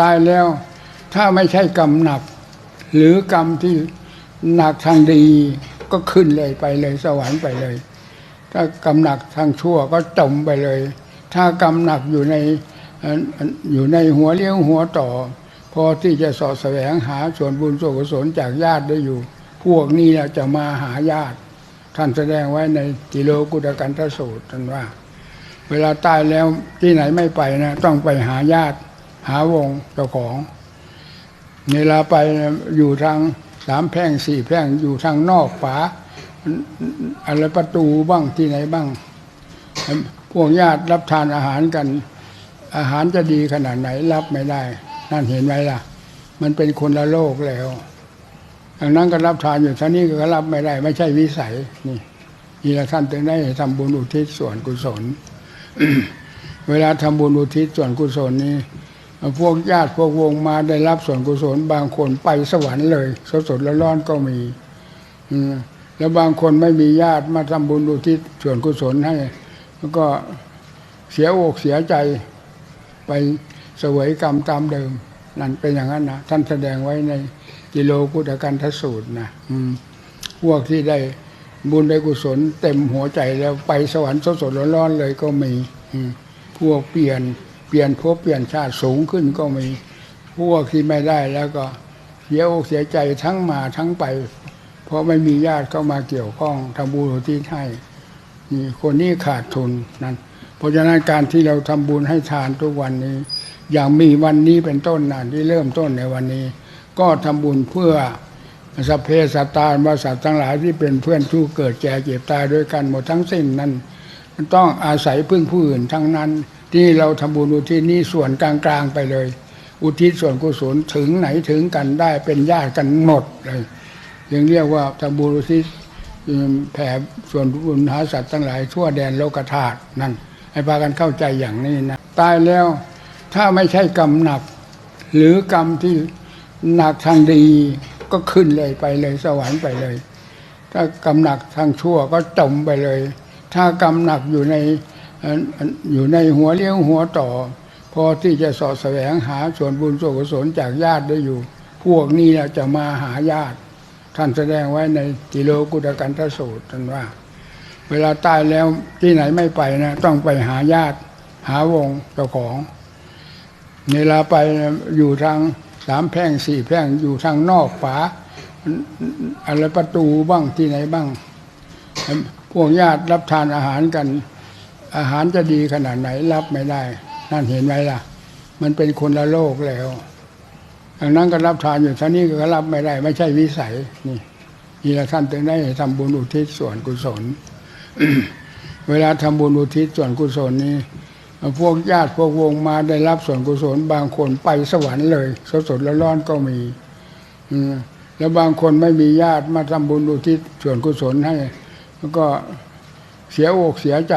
ตายแล้ว ถ้าไม่ใช่กรรมหนัก หรือกรรมที่หนักทางดีก็ขึ้นเลยไปเลยสวรรค์ไปเลย ถ้ากรรมหนักทางชั่วก็จมไปเลย ถ้ากรรมหนักอยู่ในอยู่ในหัวเลี้ยวหัวต่อ พอที่จะสอดแสวงหาส่วนบุญส่วนกุศลจากญาติได้อยู่ พวกนี้จะมาหาญาติ ท่านแสดงไว้ในกิโลกุตกันทสูตรท่านว่า เวลาตายแล้วที่ไหนไม่ไปนะ ต้องไปหาญาติ หาวงเจ้าของเวลาไปอยู่ทางสามแพร่งสี่แพร่งอยู่ทางนอกฝาอะไรประตูบ้างที่ไหนบ้าง พวกญาติรับทานอาหารกัน อาหารจะดีขนาดไหนรับไม่ได้ นั่นเห็นไหมล่ะ มันเป็นคนละโลกแล้วดังนั้นก็รับทานอยู่ท่านี้ก็รับไม่ได้ ไม่ใช่วิสัยนี่นี่ละท่านถึงได้ทำบุญอุทิศส่วนกุศล เวลาทำบุญอุทิศส่วนกุศลนี้ พวกญาติพวกวงมาได้รับส่วนกุศล บางคนไปสวรรค์เลย สดสดๆร้อนๆก็มีอืมแล้วบางคนไม่มีญาติมาทำบุญอุทิศส่วนกุศลให้แล้วก็เสียอกเสียใจไปเสวยกรรมตามเดิม นั่นเป็นอย่างนั้นนะท่านแสดงไว้ในกิโลกุตกันทสูตรนะอืมพวกที่ได้บุญได้กุศล เต็มหัวใจแล้วไปสวรรค์สดสดๆร้อนๆเลยก็มีอืมพวกเปลี่ยน เปลี่ยนภพเปลี่ยนชาติสูงขึ้นก็มีพวกที่ไม่ได้แล้วก็เสียอกเสียใจทั้งมาทั้งไป เพราะไม่มีญาติเข้ามาเกี่ยวข้องทำบุญทิศให้นี่คนนี้ขาดทุนนั้นเพราะฉะนั้นการที่เราทำบุญให้ทานทุกวันนี้ อย่างมีวันนี้เป็นต้นนะที่เริ่มต้นในวันนี้ ก็ทำบุญเพื่อสเพสัตาบริษัททั้งหลายที่เป็นเพื่อนทู่เกิดแก่เจ็บตายด้วยกันหมดทั้งสิ้นนั้น มันต้องอาศัยพึ่งผู้อื่นทั้งนั้น ที่เราทำบุญอุทิศนี่ส่วนกลางๆไปเลย อุทิศส่วนกุศลถึงไหนถึงกันได้เป็นญาติกันหมดเลยยังเรียกว่าทำบุญอุทิศแผ่ส่วนบุญหาสัตว์ทั้งหลายทั่วแดนโลกธาตุนั่นให้พากันเข้าใจอย่างนี้นะตายแล้วถ้าไม่ใช่กรรมหนัก หรือกรรมที่หนักทางดีก็ขึ้นเลยไปเลยสวรรค์ไปเลย ถ้ากรรมหนักทางชั่วก็จมไปเลย ถ้ากรรมหนักอยู่ใน อยู่ในหัวเลี้ยวหัวต่อ พอที่จะสอดแสวงหาส่วนบุญส่วนกุศลจากญาติได้อยู่ พวกนี้จะมาหาญาติ ท่านแสดงไว้ในกิโลกุตกันทสูตรท่านว่า เวลาตายแล้วที่ไหนไม่ไปนะ ต้องไปหาญาติ หาวงเจ้าของเวลาไปอยู่ทางสามแพร่งสี่แพร่งอยู่ทางนอกฝาอะไรประตูบ้างที่ไหนบ้าง พวกญาติรับทานอาหารกัน อาหารจะดีขนาดไหนรับไม่ได้ นั่นเห็นไหมล่ะ มันเป็นคนละโลกแล้วดังนั้นก็รับทานอยู่ท่านี้ก็รับไม่ได้ ไม่ใช่วิสัยนี่นี่ละท่านถึงได้ทำบุญอุทิศส่วนกุศล เวลาทำบุญอุทิศส่วนกุศลนี้พวกญาติพวกวงมาได้รับส่วนกุศล บางคนไปสวรรค์เลย สดสดร้อนๆก็มีอืมแล้วบางคนไม่มีญาติมาทำบุญอุทิศส่วนกุศลให้ แล้วก็เสียอกเสียใจ